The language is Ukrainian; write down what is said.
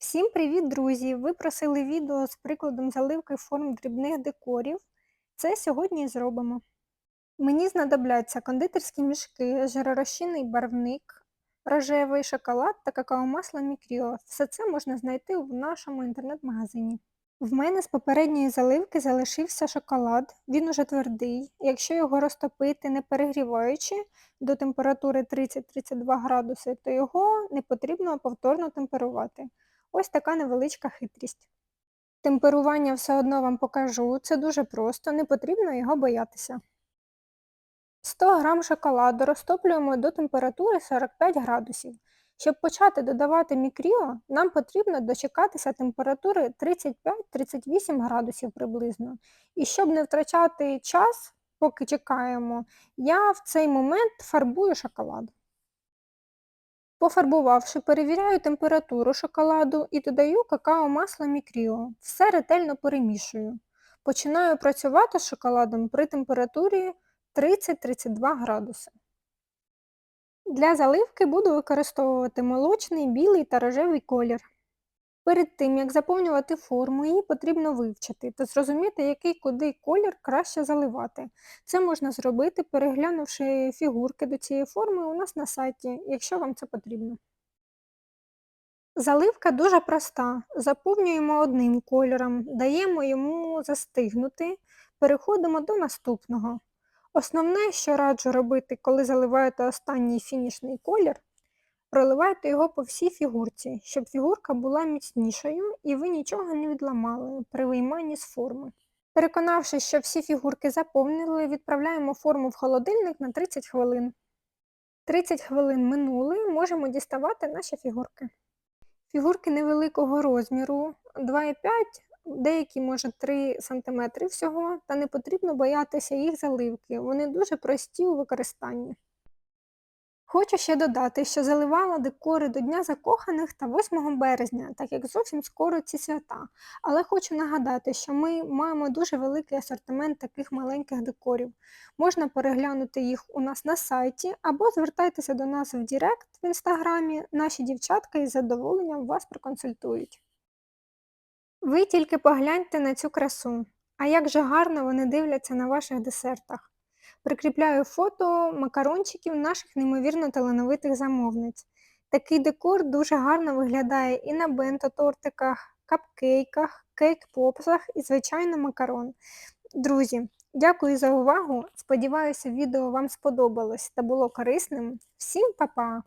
Всім привіт, друзі! Ви просили відео з прикладом заливки форм дрібних декорів. Це сьогодні і зробимо. Мені знадобляться кондитерські мішки, жиророзчинний барвник, рожевий шоколад та какао-масло мікріо. Все це можна знайти в нашому інтернет-магазині. В мене з попередньої заливки залишився шоколад, він уже твердий. Якщо його розтопити, не перегріваючи до температури 30-32 градуси, то його не потрібно повторно темперувати. Ось така невеличка хитрість. Темперування все одно вам покажу, це дуже просто, не потрібно його боятися. 100 г шоколаду розтоплюємо до температури 45 градусів. Щоб почати додавати мікріо, нам потрібно дочекатися температури 35-38 градусів приблизно. І щоб не втрачати час, поки чекаємо, я в цей момент фарбую шоколад. Пофарбувавши, перевіряю температуру шоколаду і додаю какао-масло мікріо. Все ретельно перемішую. Починаю працювати з шоколадом при температурі 30-32 градуси. Для заливки буду використовувати молочний, білий та рожевий колір. Перед тим, як заповнювати форму, її потрібно вивчити та зрозуміти, який куди колір краще заливати. Це можна зробити, переглянувши фігурки до цієї форми у нас на сайті, якщо вам це потрібно. Заливка дуже проста. Заповнюємо одним кольором, даємо йому застигнути, переходимо до наступного. Основне, що раджу робити, коли заливаєте останній фінішний колір, проливайте його по всій фігурці, щоб фігурка була міцнішою і ви нічого не відламали при вийманні з форми. Переконавшись, що всі фігурки заповнили, відправляємо форму в холодильник на 30 хвилин. 30 хвилин минули, можемо діставати наші фігурки. Фігурки невеликого розміру 2,5, деякі, може, 3 см всього, та не потрібно боятися їх заливки, вони дуже прості у використанні. Хочу ще додати, що заливала декори до Дня Закоханих та 8 березня, так як зовсім скоро ці свята. Але хочу нагадати, що ми маємо дуже великий асортимент таких маленьких декорів. Можна переглянути їх у нас на сайті або звертайтеся до нас в Директ в інстаграмі, наші дівчатка із задоволенням вас проконсультують. Ви тільки погляньте на цю красу, а як же гарно вони дивляться на ваших десертах. Прикріпляю фото макарончиків наших неймовірно талановитих замовниць. Такий декор дуже гарно виглядає і на бенто-тортиках, капкейках, кейк-попсах і, звичайно, макарон. Друзі, дякую за увагу! Сподіваюся, відео вам сподобалось та було корисним. Всім па-па!